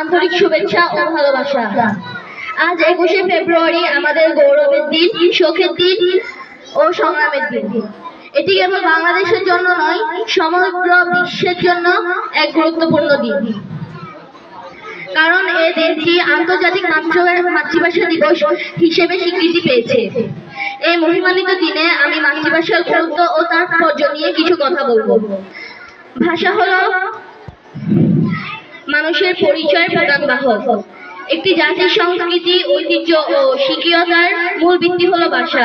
আন্তরিক শুভেচ্ছা ও ভালোবাসা। আজ একুশে ফেব্রুয়ারি আমাদের গৌরবের দিন, শোকের দিন ও সংগ্রামের দিন। এটি কেবল বাংলাদেশের জন্য নয়, সমগ্র বিশ্বের জন্য এক গুরুত্বপূর্ণ দিন। কারণ এই দিনটি আন্তর্জাতিক মাতৃভাষা দিবস হিসেবে স্বীকৃতি পেয়েছে। এই মহিমান্বিত দিনে আমি মাতৃভাষার গুরুত্ব ও তাৎপর্য নিয়ে কিছু কথা বলব। ভাষা হলো মানুষের পরিচয় প্রদান বাহক। একটি জাতির সংস্কৃতি, ঐতিহ্য ও স্বীকীয়তার মূল ভিত্তি হলো ভাষা।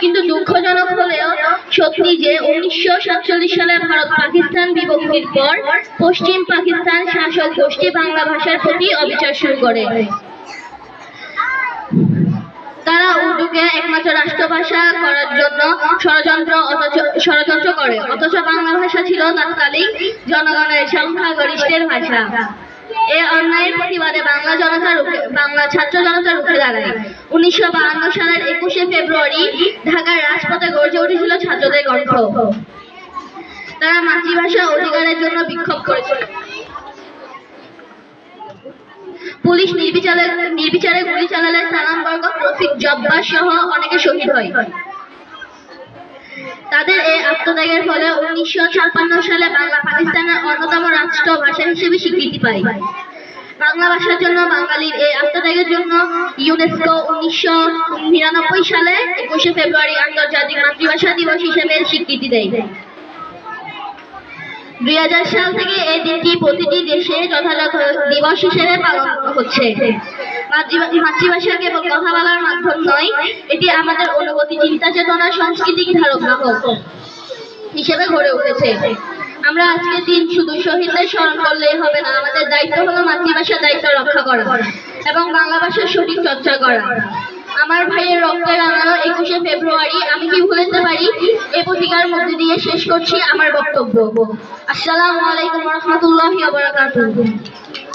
কিন্তু দুঃখজনক হলেও সত্যি যে উনিশশো সাতচল্লিশ সালে ভারত পাকিস্তান বিভক্তির পর পশ্চিম পাকিস্তান শাসক গোষ্ঠী বাংলা ভাষার প্রতি অবিচার শুরু করে। তারা উর্দুকে একমাত্র করার জন্য ষড়যন্ত্র ষড়যন্ত্র করে। অথচ বাংলা ভাষা ছিল তৎকালীন জনগণের সংখ্যাগরিষ্ঠের ভাষা। এ অন্যায়ের প্রতিবাদে বাংলা জনতা বাংলা ছাত্র জনতা রুখে দাঁড়ায়। উনিশশো বাহান্ন সালের একুশে ফেব্রুয়ারি ঢাকার রাজপথে গর্জে উঠেছিল ছাত্রদের কণ্ঠ তারা মাতৃভাষা অধিকারের জন্য বিক্ষোভ করেছিল। পুলিশ নির্বিচারে নির্বিচারে গুলি চালালে সালাম বরকত রফিক জব্বার সহ অনেকে শহীদ হয়। তাদের এই আত্মত্যাগের ফলে উনিশশো ছাপ্পান্ন সালে বাংলা পাকিস্তানের অন্যতম রাষ্ট্র ভাষা হিসেবে স্বীকৃতি পায়। বাংলা ভাষার জন্য বাঙালির এই আত্মত্যাগের জন্য ইউনেস্কো উনিশশো নিরানব্বই সালে একুশে ফেব্রুয়ারি আন্তর্জাতিক মাতৃভাষা দিবস হিসেবে স্বীকৃতি দেয়। দুই হাজার সাল থেকে এই দিনটি প্রতিটি দেশে যথাযথ দিবস হিসেবে পালন হচ্ছে। মাতৃভা- মাতৃভাষা কেবল কথা বলার মাধ্যম নয়, এটি আমাদের অনুভূতি, চিন্তা, চেতনা সাংস্কৃতিক ধারক হিসেবে গড়ে উঠেছে। আমরা আজকে দিন শুধু শহীদদের স্মরণ করলেই হবে না, আমাদের দায়িত্ব হলো মাতৃভাষার দায়িত্ব রক্ষা করা এবং বাংলা ভাষার সঠিক চর্চা করা। আমার ভাইয়ের রক্তে রাঙানো একুশে ফেব্রুয়ারি, আমি কি ভুলতে পারি? এ পত্রিকার মধ্যে দিয়ে শেষ করছি আমার বক্তব্য। আসসালামু আলাইকুম রহমতুল্লাহ